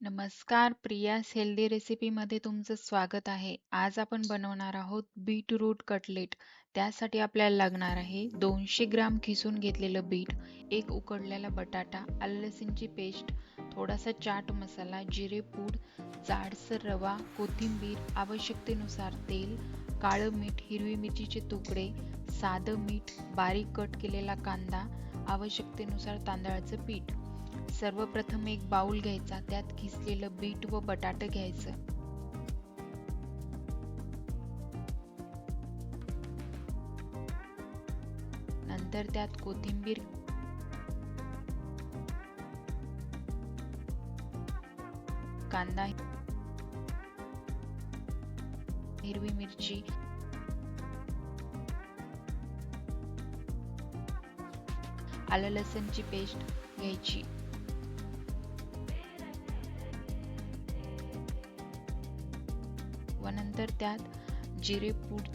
नमस्कार प्रियास हेल्दी रेसिपीमध्ये तुमचं स्वागत आहे. आज आपण बनवणार आहोत बीटरूट कटलेट. त्यासाठी आपल्याला लागणार आहे दोनशे ग्राम खिसून घेतलेलं बीट एक उकडलेला बटाटा आलं लसूणची पेस्ट थोडासा चाट मसाला जिरे पूड जाडसर रवा कोथिंबीर आवश्यकतेनुसार तेल काळं मीठ हिरवी मिरचीचे तुकडे साधं मीठ बारीक कट केलेला कांदा आवश्यकतेनुसार तांदळाचं पीठ. सर्वप्रथम एक बाउल घ्यायचा त्यात किसलेलं बीट व बटाट घ्यायचं. नंतर त्यात कोथिंबीर कांदा हिरवी मिरची आलं लसणची पेस्ट घ्यायची. व नंतर त्यात जिरे पूड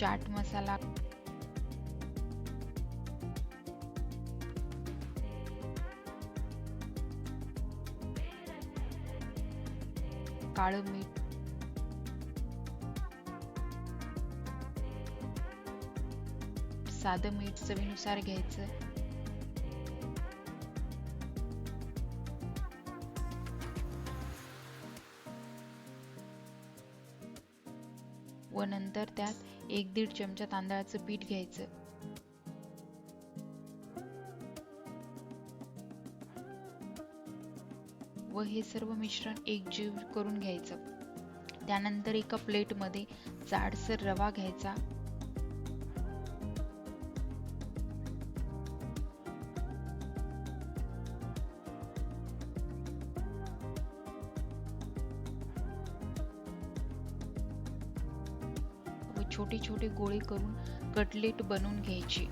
चाट मसाला. काळं मीठ. साधं मीठ चवीनुसार घ्यायचं. व नंतर त्यात एक दीड चमचा तांदळाचं पीठ घ्यायचं. व हे सर्व मिश्रण एकजीव करून घ्यायचं. त्यानंतर एका प्लेटमध्ये जाडसर रवा घ्यायचा. छोटे छोटे गोळे करून कटलेट बनवून घ्यायचे.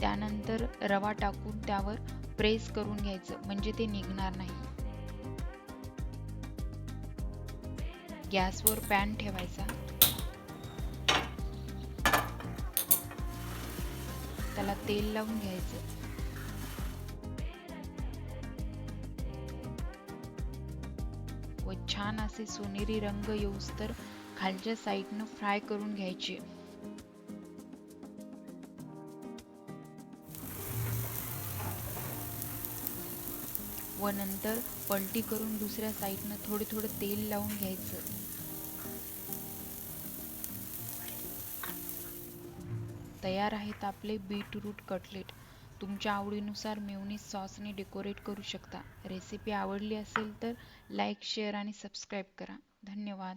त्यानंतर रवा टाकून त्यावर प्रेस करून घ्यायचं म्हणजे ते निघणार नाही. गॅसवर पॅन ठेवायचा. त्याला तेल लावून घ्यायचं. व छान असे सोनेरी रंग येऊस तर खालच्या साईडनं फ्राय करून घ्यायचे. व नंतर पलटी करून दुसऱ्या साईडनं थोडे थोडं तेल लावून घ्यायचं. तयार आहेत आपले बीटरूट कटलेट. तुमच्या आवडीनुसार मेवनी सॉसने डेकोरेट करू शकता. रेसिपी आवडली असेल तर लाईक शेअर आणि सबस्क्राईब करा. धन्यवाद.